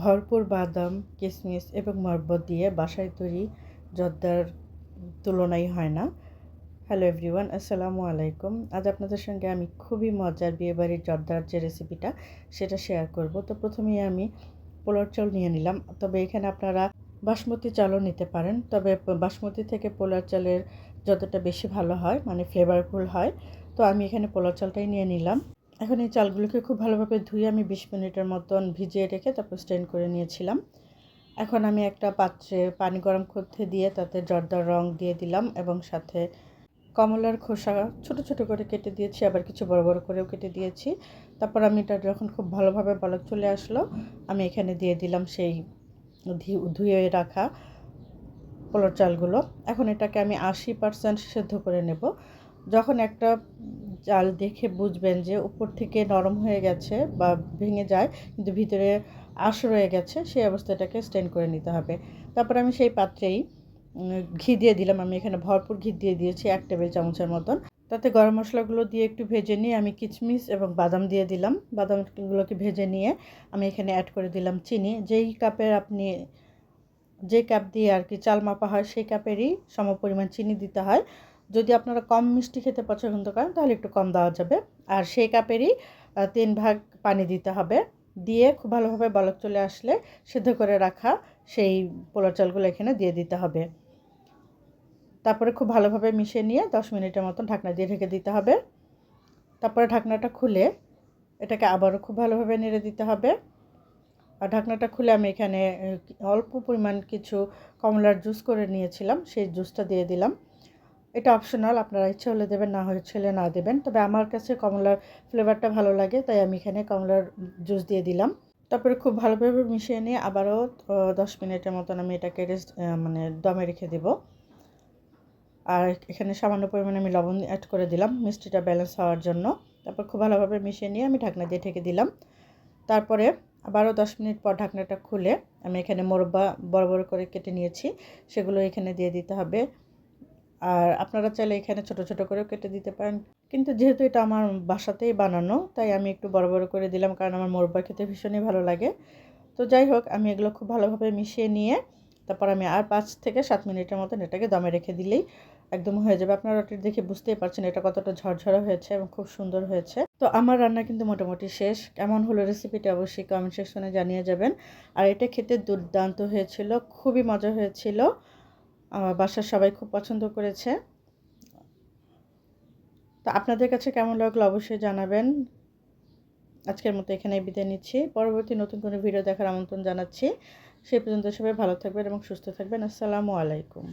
ভরপুর বাদাম কিশমিশ এবং মরব্বত দিয়ে বাসায় তৈরি জর্দার তুলনাই হয় না। হ্যালো এভরিওয়ান আসসালামু আলাইকুম। আজ আপনাদের সঙ্গে আমি খুবই মজার বিয়েবাড়ির জর্দার যে রেসিপিটা সেটা শেয়ার করব। তো প্রথমেই আমি পোলার চাল নিয়ে নিলাম। তবে এখানে আপনারা বাসমতি চালও নিতে পারেন। তবে বাসমতি থেকে পোলার চালের যতটা বেশি ভালো হয় মানে ফ্লেভারফুল হয়, তো আমি এখানে পোলার চালটাই নিয়ে নিলাম। এখন এই চালগুলোকে খুব ভালোভাবে ধুয়ে আমি বিশ মিনিটের মতন ভিজিয়ে রেখে তারপর স্টেন করে নিয়েছিলাম। এখন আমি একটা পাত্রে পানি গরম করতে দিয়ে তাতে জর্দার রং দিয়ে দিলাম এবং সাথে কমলার খোসা ছোট ছোট করে কেটে দিয়েছি, আবার কিছু বড় বড় করেও কেটে দিয়েছি। তারপর আমি এটা যখন খুব ভালোভাবে বলক চলে আসলো, আমি এখানে দিয়ে দিলাম সেই ধুয়ে রাখা পোলার চালগুলো। এখন এটাকে আমি আশি পার্সেন্ট সেদ্ধ করে নেব। যখন একটা চাল দেখে বুঝবেন যে উপর থেকে নরম হয়ে গেছে বা ভেঙে যায়, কিন্তু ভিতরে আশ রয়ে গেছে, সেই অবস্থাটাকে স্টেন করে নিতে হবে। তারপর আমি সেই পাত্রেই ঘি দিয়ে দিলাম। আমি এখানে ভরপুর ঘি দিয়ে দিয়েছি এক টেবিল চামচের মতন। তাতে গরম মশলাগুলো দিয়ে একটু ভেজে নিয়ে আমি কিচমিচ এবং বাদাম দিয়ে দিলাম। বাদামগুলোকে ভেজে নিয়ে আমি এখানে অ্যাড করে দিলাম চিনি। যেই কাপের আপনি যে কাপ দিয়ে আর কি চাল মাপা হয় সেই কাপেরই সম পরিমাণ চিনি দিতে হয়। যদি আপনারা কম মিষ্টি খেতে পছন্দ করেন, তাহলে একটু কম দেওয়া যাবে। আর সেই কাপেরই তিন ভাগ পানি দিতে হবে। দিয়ে খুব ভালোভাবে বলক চলে আসলে সিদ্ধ করে রাখা সেই পোলার চালগুলো এখানে দিয়ে দিতে হবে। তারপরে খুব ভালোভাবে মিশিয়ে নিয়ে দশ মিনিটের মতন ঢাকনা দিয়ে ঢেকে দিতে হবে। তারপরে ঢাকনাটা খুলে এটাকে আবারও খুব ভালোভাবে নেড়ে দিতে হবে। আর ঢাকনাটা খুলে আমি এখানে অল্প পরিমাণ কিছু কমলার জুস করে নিয়েছিলাম, সেই জুসটা দিয়ে দিলাম। এটা অপশনাল আপনারা ইচ্ছে হলে দেবেন, না হলে না দেবেন। তবে আমার কাছে কমলার ফ্লেভারটা ভালো লাগে, তাই আমি এখানে কমলার জুস দিয়ে দিলাম। তারপরে খুব ভালোভাবে মিশিয়ে নিয়ে আবারও দশ মিনিটের মতন আমি এটাকে রেস্ট মানে দমে রেখে দেব। আর এখানে সামান্য পরিমাণে আমি লবণ অ্যাড করে দিলাম, মিষ্টিটা ব্যালেন্স হওয়ার জন্য। তারপর খুব ভালোভাবে মিশিয়ে নিয়ে আমি ঢাকনা দিয়ে ঢেকে দিলাম। তারপরে আবারও দশ মিনিট পর ঢাকনাটা খুলে আমি এখানে মোরব্বা বড় বড় করে কেটে নিয়েছি, সেগুলো এখানে দিয়ে দিতে হবে। আর আপনারা চাইলে এখানে ছোট ছোট করেও কেটে দিতে পারেন। কিন্তু যেহেতু এটা আমার বাসাতেই বানানো, তাই আমি একটু বড় বড় করে দিলাম কারণ আমার মোরব্বা খেতে ভীষণই ভালো লাগে। তো যাই হোক, আমি এগুলো খুব ভালোভাবে মিশিয়ে নিয়ে তারপর আমি আর পাঁচ থেকে সাত মিনিটের মতন এটাকে দমে রেখে দিলেই একদম হয়ে যাবে। আপনারা ওটি দেখে বুঝতেই পারছেন এটা কতটা ঝরঝরা হয়েছে এবং খুব সুন্দর হয়েছে। তো আমার রান্না কিন্তু মোটামুটি শেষ। কেমন হলো রেসিপিটা অবশ্যই কমেন্ট সেকশনে জানিয়ে যাবেন। আর এটা খেতে দুর্দান্ত হয়েছিল, খুবই মজা হয়েছিল। আমার বাসার সবাই খুব পছন্দ করেছে। তো আপনাদের কাছে কেমন লাগল অবশ্যই জানাবেন। আজকের মতো এখানে বিদায় নিচ্ছি। পরবর্তী নতুন কোনো ভিডিও দেখার আমন্ত্রণ জানাচ্ছি। সেই পর্যন্ত সবাই ভালো থাকবেন এবং সুস্থ থাকবেন। আসসালামু আলাইকুম।